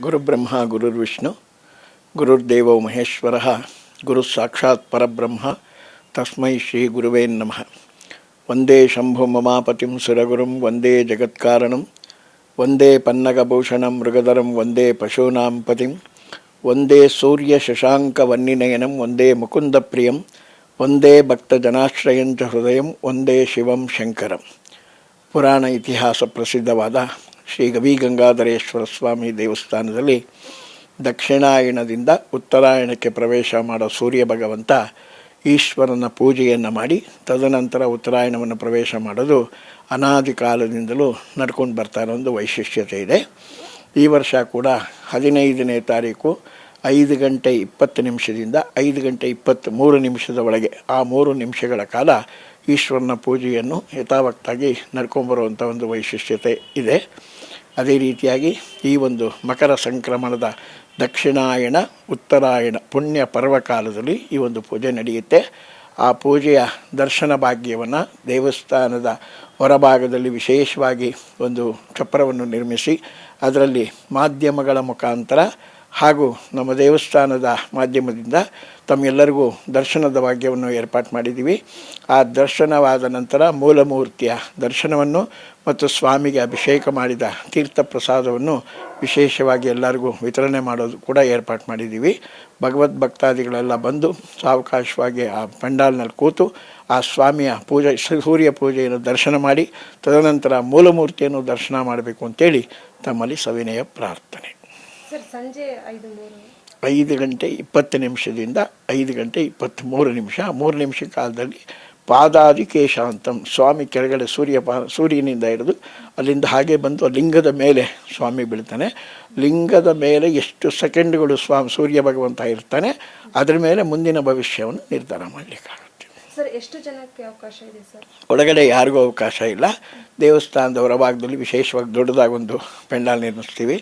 ಗುರುಬ್ರಹ್ಮ ಗುರುರ್ವಿಷ್ಣು ಗುರುರ್ದೇವೋ ಮಹೇಶ್ವರ ಗುರು ಸಾಕ್ಷಾತ್ ಪರಬ್ರಹ್ಮ ತಸ್ಮೈ ಶ್ರೀ ಗುರುವೇ ನಮಃ ವಂದೇ ಶಂಭು ಮಮಾಪತಿಂ ಸುರಗುರುಂ ವಂದೇ ಜಗತ್ಕಾರಣಂ ವಂದೇ ಪನ್ನಗಭೂಷಣಂ ಮೃಗಧರಂ ವಂದೇ ಪಶೂನಾಂ ಪತಿಂ ವಂದೇ ಸೂರ್ಯ ಶಶಾಂಕ ವನ್ನಿನಯನಂ ವಂದೇ ಮುಕುಂದಪ್ರಿಯಂ ವಂದೇ ಭಕ್ತಜನಾಶ್ರಯಂಚ ಹೃದಯಂ ವಂದೇ ಶಿವಂ ಶಂಕರಂ ಪುರಾಣ ಇತಿಹಾಸ ಪ್ರಸಿದ್ಧವಾದ ಶ್ರೀ ಗವಿ ಗಂಗಾಧರೇಶ್ವರ ಸ್ವಾಮಿ ದೇವಸ್ಥಾನದಲ್ಲಿ ದಕ್ಷಿಣಾಯಣದಿಂದ ಉತ್ತರಾಯಣಕ್ಕೆ ಪ್ರವೇಶ ಮಾಡೋ ಸೂರ್ಯ ಭಗವಂತ ಈಶ್ವರನ ಪೂಜೆಯನ್ನು ಮಾಡಿ, ತದನಂತರ ಉತ್ತರಾಯಣವನ್ನು ಪ್ರವೇಶ ಮಾಡೋದು ಅನಾದಿ ಕಾಲದಿಂದಲೂ ನಡ್ಕೊಂಡು ಬರ್ತಾ ಇರೋ ಒಂದು ವೈಶಿಷ್ಟ್ಯತೆ ಇದೆ. ಈ ವರ್ಷ ಕೂಡ ಹದಿನೈದನೇ ತಾರೀಕು ಐದು ಗಂಟೆ ಇಪ್ಪತ್ತು ನಿಮಿಷದಿಂದ ಐದು ಗಂಟೆ ಇಪ್ಪತ್ತು ಮೂರು ನಿಮಿಷದ ಒಳಗೆ, ಆ ಮೂರು ನಿಮಿಷಗಳ ಕಾಲ ಈಶ್ವರನ ಪೂಜೆಯನ್ನು ಯಥಾವತ್ತಾಗಿ ನಡ್ಕೊಂಬರುವಂಥ ಒಂದು ವೈಶಿಷ್ಟ್ಯತೆ ಇದೆ. ಅದೇ ರೀತಿಯಾಗಿ ಈ ಒಂದು ಮಕರ ಸಂಕ್ರಮಣದ ದಕ್ಷಿಣಾಯಣ, ಉತ್ತರಾಯಣ, ಪುಣ್ಯ ಪರ್ವಕಾಲದಲ್ಲಿ ಈ ಒಂದು ಪೂಜೆ ನಡೆಯುತ್ತೆ. ಆ ಪೂಜೆಯ ದರ್ಶನ ಭಾಗ್ಯವನ್ನು ದೇವಸ್ಥಾನದ ಹೊರಭಾಗದಲ್ಲಿ ವಿಶೇಷವಾಗಿ ಒಂದು ಚಪ್ರವನ್ನು ನಿರ್ಮಿಸಿ, ಅದರಲ್ಲಿ ಮಾಧ್ಯಮಗಳ ಮುಖಾಂತರ ಹಾಗೂ ನಮ್ಮ ದೇವಸ್ಥಾನದ ಮಾಧ್ಯಮದಿಂದ ತಮ್ಮೆಲ್ಲರಿಗೂ ದರ್ಶನದ ಭಾಗ್ಯವನ್ನು ಏರ್ಪಾಟ್ ಮಾಡಿದ್ದೀವಿ. ಆ ದರ್ಶನವಾದ ನಂತರ ಮೂಲಮೂರ್ತಿಯ ದರ್ಶನವನ್ನು ಮತ್ತು ಸ್ವಾಮಿಗೆ ಅಭಿಷೇಕ ಮಾಡಿದ ತೀರ್ಥ ಪ್ರಸಾದವನ್ನು ವಿಶೇಷವಾಗಿ ಎಲ್ಲರಿಗೂ ವಿತರಣೆ ಮಾಡೋದು ಕೂಡ ಏರ್ಪಾಟ್ ಮಾಡಿದ್ದೀವಿ. ಭಗವದ್ ಭಕ್ತಾದಿಗಳೆಲ್ಲ ಬಂದು ಸಾವಕಾಶವಾಗಿ ಆ ಪಂಡಾಲ್ನಲ್ಲಿ ಕೂತು ಆ ಸ್ವಾಮಿಯ ಪೂಜೆ, ಸೂರ್ಯ ಪೂಜೆಯನ್ನು ದರ್ಶನ ಮಾಡಿ, ತದನಂತರ ಮೂಲಮೂರ್ತಿಯನ್ನು ದರ್ಶನ ಮಾಡಬೇಕು ಅಂತೇಳಿ ತಮ್ಮಲ್ಲಿ ಸವಿನಯ ಪ್ರಾರ್ಥನೆ. ಸಂಜೆ ಐದು ಐದು ಗಂಟೆ ಇಪ್ಪತ್ತು ನಿಮಿಷದಿಂದ ಐದು ಗಂಟೆ ಇಪ್ಪತ್ತ್ಮೂರು ನಿಮಿಷ. ಮೂರು ನಿಮಿಷ ಕಾಲದಲ್ಲಿ ಪಾದಾದಿ ಅಂತ ಸ್ವಾಮಿ ಕೆಳಗಡೆ ಸೂರ್ಯ ಪಾ, ಸೂರ್ಯನಿಂದ ಹಿಡಿದು ಅಲ್ಲಿಂದ ಹಾಗೆ ಬಂದು ಲಿಂಗದ ಮೇಲೆ ಸ್ವಾಮಿ ಬೀಳ್ತಾನೆ. ಲಿಂಗದ ಮೇಲೆ ಎಷ್ಟು ಸೆಕೆಂಡ್ಗಳು ಸ್ವಾಮಿ, ಸೂರ್ಯ ಭಗವಂತ ಇರ್ತಾನೆ, ಅದರ ಮೇಲೆ ಮುಂದಿನ ಭವಿಷ್ಯವನ್ನು ನಿರ್ಧಾರ ಮಾಡಲಿಕ್ಕಾಗುತ್ತೆ. ಸರ್ ಎಷ್ಟು ಜನಕ್ಕೆ ಅವಕಾಶ ಇದೆ ಸರ್? ಒಳಗಡೆ ಯಾರಿಗೂ ಅವಕಾಶ ಇಲ್ಲ. ದೇವಸ್ಥಾನದ ಹೊರಭಾಗದಲ್ಲಿ ವಿಶೇಷವಾಗಿ ದೊಡ್ಡದಾಗಿ ಒಂದು ಪೆಂಡಾಲ್ ನಿರ್ಮಿಸ್ತೀವಿ.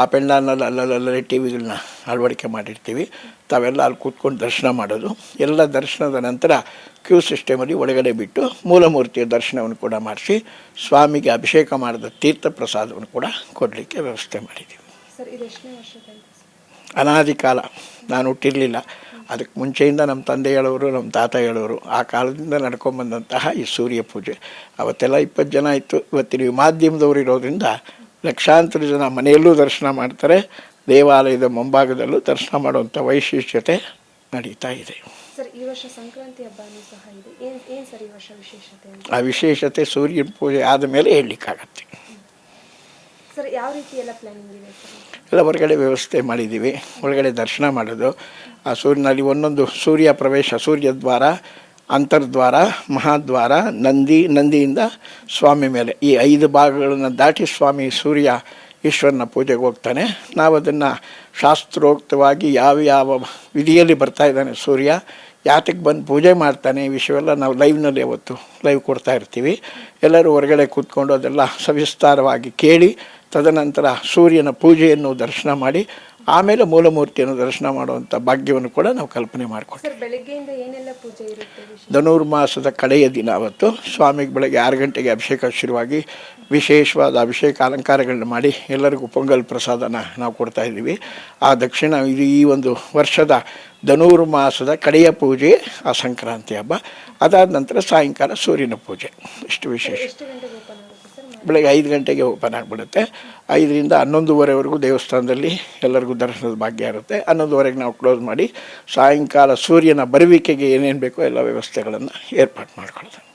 ಆ ಪೆಂಡಾಲ್ನಲ್ಲಿ ಅಲ್ಲಲ್ಲಲ್ಲೇ ಟಿ ವಿಗಳನ್ನ ಅಳವಡಿಕೆ ಮಾಡಿರ್ತೀವಿ. ತಾವೆಲ್ಲ ಅಲ್ಲಿ ಕೂತ್ಕೊಂಡು ದರ್ಶನ ಮಾಡೋದು. ಎಲ್ಲ ದರ್ಶನದ ನಂತರ ಕ್ಯೂ ಸಿಸ್ಟಮಲ್ಲಿ ಒಳಗಡೆ ಬಿಟ್ಟು ಮೂಲಮೂರ್ತಿಯ ದರ್ಶನವನ್ನು ಕೂಡ ಮಾಡಿಸಿ ಸ್ವಾಮಿಗೆ ಅಭಿಷೇಕ ಮಾಡಿದ ತೀರ್ಥ ಪ್ರಸಾದವನ್ನು ಕೂಡ ಕೊಡಲಿಕ್ಕೆ ವ್ಯವಸ್ಥೆ ಮಾಡಿದ್ದೀವಿ. ಅನಾದಿ ಕಾಲ ನಾನು ಹುಟ್ಟಿರಲಿಲ್ಲ. ಅದಕ್ಕೆ ಮುಂಚೆಯಿಂದ ನಮ್ಮ ತಂದೆ ಹೇಳೋರು ನಮ್ಮ ತಾತ ಹೇಳೋರು ಆ ಕಾಲದಿಂದ ನಡ್ಕೊಂಬಂದಂತಹ ಈ ಸೂರ್ಯ ಪೂಜೆ. ಅವತ್ತೆಲ್ಲ ಇಪ್ಪತ್ತು ಜನ ಇತ್ತು. ಇವತ್ತಿನ ಮಾಧ್ಯಮದವರು ಇರೋದ್ರಿಂದ ಲಕ್ಷಾಂತರ ಜನ ಮನೆಯಲ್ಲೂ ದರ್ಶನ ಮಾಡ್ತಾರೆ. ದೇವಾಲಯದ ಮುಂಭಾಗದಲ್ಲೂ ದರ್ಶನ ಮಾಡುವಂಥ ವೈಶಿಷ್ಟ್ಯತೆ ನಡೀತಾ ಇದೆ. ಸರ್ ಈ ವರ್ಷ ಸಂಕ್ರಾಂತಿ ಹಬ್ಬನೂ ಸಹ ಇದೆ. ಆ ವಿಶೇಷತೆ ಸೂರ್ಯನ ಪೂಜೆ ಆದ ಮೇಲೆ ಹೇಳಲಿಕ್ಕಾಗತ್ತೆ. ಸರ್, ಯಾವ ರೀತಿ ಎಲ್ಲ ಪ್ಲಾನಿಂಗ್ ಇದೆ ಎಲ್ಲ ಹೊರಗಡೆ ವ್ಯವಸ್ಥೆ ಮಾಡಿದ್ದೀವಿ. ಒಳಗಡೆ ದರ್ಶನ ಮಾಡೋದು. ಆ ಸೂರ್ಯನಲ್ಲಿ ಒಂದೊಂದು ಸೂರ್ಯ ಪ್ರವೇಶ, ಸೂರ್ಯ ದ್ವಾರ, ಅಂತರ್ದ್ವಾರ, ಮಹಾದ್ವಾರ, ನಂದಿ, ನಂದಿಯಿಂದ ಸ್ವಾಮಿ ಮೇಲೆ. ಈ ಐದು ಭಾಗಗಳನ್ನು ದಾಟಿ ಸ್ವಾಮಿ ಸೂರ್ಯ ಈಶ್ವರನ ಪೂಜೆಗೆ ಹೋಗ್ತಾನೆ. ನಾವು ಅದನ್ನು ಶಾಸ್ತ್ರೋಕ್ತವಾಗಿ ಯಾವ ಯಾವ ವಿಧಿಯಲ್ಲಿ ಬರ್ತಾ ಇದ್ದಾನೆ ಸೂರ್ಯ ಯಾತಕ್ಕೆ ಬಂದು ಪೂಜೆ ಮಾಡ್ತಾನೆ, ಈ ವಿಷಯವೆಲ್ಲ ನಾವು ಲೈವ್ನಲ್ಲಿ ಅವತ್ತು ಲೈವ್ ಕೊಡ್ತಾ ಇರ್ತೀವಿ. ಎಲ್ಲರೂ ಹೊರಗಡೆ ಕೂತ್ಕೊಂಡು ಅದೆಲ್ಲ ಸವಿಸ್ತಾರವಾಗಿ ಕೇಳಿ ತದನಂತರ ಸೂರ್ಯನ ಪೂಜೆಯನ್ನು ದರ್ಶನ ಮಾಡಿ ಆಮೇಲೆ ಮೂಲಮೂರ್ತಿಯನ್ನು ದರ್ಶನ ಮಾಡುವಂಥ ಭಾಗ್ಯವನ್ನು ಕೂಡ ನಾವು ಕಲ್ಪನೆ ಮಾಡಿಕೊಡ್ತೀವಿ ಧನುರ್ಮಾಸದ ಕಡೆಯ ದಿನ ಅವತ್ತು ಸ್ವಾಮಿಗೆ ಬೆಳಗ್ಗೆ ಆರು ಗಂಟೆಗೆ ಅಭಿಷೇಕ ಶುರುವಾಗಿ ವಿಶೇಷವಾದ ಅಭಿಷೇಕ ಅಲಂಕಾರಗಳನ್ನ ಮಾಡಿ ಎಲ್ಲರಿಗೂ ಪೊಂಗಲ್ ಪ್ರಸಾದನ ನಾವು ಕೊಡ್ತಾ ಇದ್ದೀವಿ. ಆ ದಕ್ಷಿಣ ಇದು ಈ ಒಂದು ವರ್ಷದ ಧನುರ್ಮಾಸದ ಕಡೆಯ ಪೂಜೆ ಆ ಸಂಕ್ರಾಂತಿ ಹಬ್ಬ. ಅದಾದ ನಂತರ ಸಾಯಂಕಾಲ ಸೂರ್ಯನ ಪೂಜೆ. ಇಷ್ಟು ವಿಶೇಷ. ಬೆಳಗ್ಗೆ ಐದು ಗಂಟೆಗೆ ಓಪನ್ ಆಗಿಬಿಡುತ್ತೆ. ಐದರಿಂದ ಹನ್ನೊಂದುವರೆವರೆಗೂ ದೇವಸ್ಥಾನದಲ್ಲಿ ಎಲ್ಲರಿಗೂ ದರ್ಶನದ ಭಾಗ್ಯ ಇರುತ್ತೆ. ಹನ್ನೊಂದುವರೆಗೆ ನಾವು ಕ್ಲೋಸ್ ಮಾಡಿ ಸಾಯಂಕಾಲ ಸೂರ್ಯನ ಬರುವಿಕೆಗೆ ಏನೇನು ಬೇಕೋ ಎಲ್ಲ ವ್ಯವಸ್ಥೆಗಳನ್ನು ಏರ್ಪಾಡು ಮಾಡ್ಕೊಳ್ಳೋದು